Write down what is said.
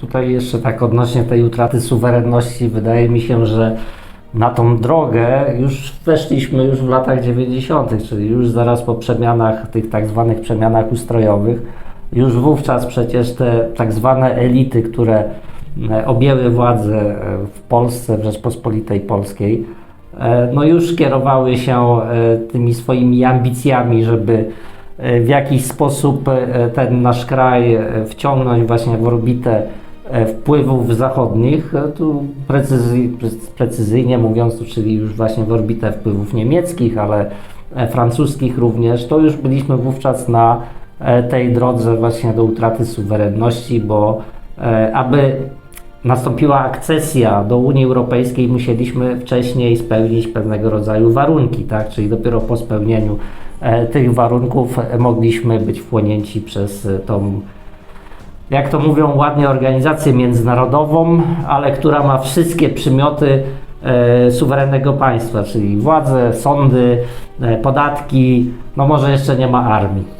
Tutaj jeszcze tak odnośnie tej utraty suwerenności, wydaje mi się, że na tą drogę już weszliśmy już w latach 90., czyli już zaraz po przemianach, tych tak zwanych przemianach ustrojowych. Już wówczas przecież te tak zwane elity, które e, objęły władzę e, w Polsce, w Rzeczpospolitej Polskiej, e, no już kierowały się tymi swoimi ambicjami, żeby w jakiś sposób e, ten nasz kraj e, wciągnąć właśnie w orbitę e, wpływów zachodnich, e, tu precyzy, precy- precyzyjnie mówiąc, czyli już właśnie w orbitę wpływów niemieckich, ale e, francuskich również, to już byliśmy wówczas na e, tej drodze właśnie do utraty suwerenności, bo e, aby nastąpiła akcesja do Unii Europejskiej, musieliśmy wcześniej spełnić pewnego rodzaju warunki, tak? Czyli dopiero po spełnieniu e, tych warunków e, mogliśmy być wchłonięci przez e, tą, jak to mówią ładnie, organizację międzynarodową, ale która ma wszystkie przymioty e, suwerennego państwa, czyli władze, sądy, e, podatki, no może jeszcze nie ma armii.